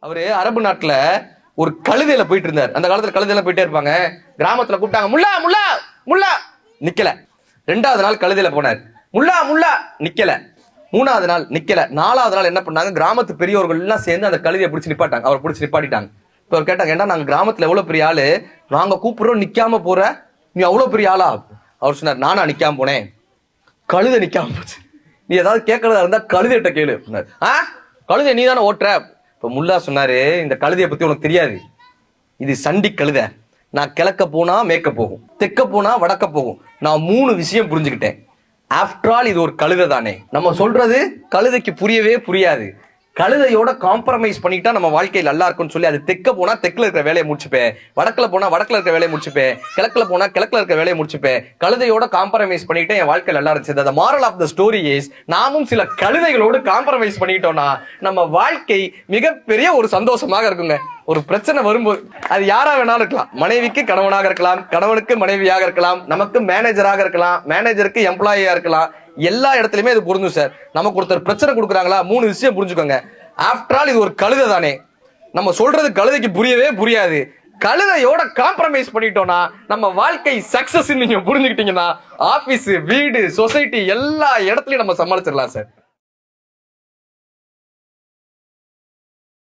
அவரு அரபு நாட்டுல ஒரு கழுதையில போயிட்டு இருந்தார் அந்த காலத்துல கழுதையில போயிட்டே இருப்பாங்க. கிராமத்துல கூப்பிட்டாங்க முல்லா முல்லா முல்லா. நிக்கல. ரெண்டாவது நாள் கழுதையில போனார். முல்லா முல்லா. நிக்கல. மூணாவது நாள் நிக்கல. நாலாவது நாள் என்ன பண்ணாங்க? கிராமத்து பெரியவர்கள் எல்லாம் சேர்ந்து அந்த கழுதையை பிடிச்சி நிப்பாட்டாங்க. அவர் பிடிச்சி நிப்பாட்டிட்டாங்க. இப்ப அவர் கேட்டாங்க ஏன்னா நாங்க கிராமத்துல எவ்வளவு பெரிய ஆளு? நாங்க கூப்பிடுறோம் நிக்காம போற. நீ அவ்வளவு பெரிய ஆளா? அவர் சொன்னார் நானா நிக்காம போனேன். கழுதை நிக்காம போச்சு. நீ ஏதாவது கேட்கறதா இருந்தா கழுதைகிட்ட கேளு. அப்படின்னாரு. ஆ? கழுதை நீ தானே ஓட்டுற? இப்ப முல்லா சொன்னாரு இந்த கழுதையை பத்தி உனக்கு தெரியாது. இது சண்டி கழுதை. நான் கிழக்க போனா மேற்க போகும். தெற்க போனா வடக்க போகும். நான் மூணு விஷயம் புரிஞ்சுக்கிட்டேன். ஆஃப்டர் ஆல் இது ஒரு கழுதை தானே நம்ம சொல்றது கழுதைக்கு புரியவே புரியாது. கழுதையோட காம்ப்ரமைஸ் பண்ணிட்டா நம்ம வாழ்க்கையில் நல்லா இருக்கும்னு சொல்லி அது தெக்க போனா தெற்குல இருக்கிற வேலையை முடிச்சுப்பேன் வடக்குல போனா வடக்குல இருக்கிற வேலையை முடிச்சுப்பேன் கிழக்குல போனா கிழக்குல இருக்கிற வேலையை முடிச்சுப்பேன் கழுதையோட காம்ப்ரமைஸ் பண்ணிட்டு என் வாழ்க்கை நல்லா இருந்துச்சு. அந்த moral of the story is நாமும் சில கழுதைகளோடு காம்ப்ரமைஸ் பண்ணிட்டோம்னா நம்ம வாழ்க்கை மிகப்பெரிய ஒரு சந்தோஷமாக இருக்குங்க. ஒரு பிரச்சனை வரும்போது அது யாரா வேணாலும் இருக்கலாம். மனைவிக்கு கணவனாக இருக்கலாம் கணவனுக்கு மனைவியாக இருக்கலாம் நமக்கு மேனேஜராக இருக்கலாம் மேனேஜருக்கு எம்ப்ளாயியா இருக்கலாம். எல்லா இடத்துலயுமே இது பொருந்தும் சார். நமக்கு ஒருத்தர் பிரச்சனை கொடுக்குறாங்களா மூணு விஷயம் புரிஞ்சுக்கோங்க. ஆஃப்டர் ஆல் இது ஒரு கழுதை தானே. நம்ம சொல்றது கழுதைக்கு புரியவே புரியாது. கழுதையோட காம்ப்ரமைஸ் பண்ணிட்டோம்னா நம்ம வாழ்க்கை சக்சஸ் நீங்க புரிஞ்சுக்கிட்டீங்கன்னா ஆபீஸ் வீடு சொசைட்டி எல்லா இடத்துலயும் நம்ம சமாளிச்சிடலாம் சார்.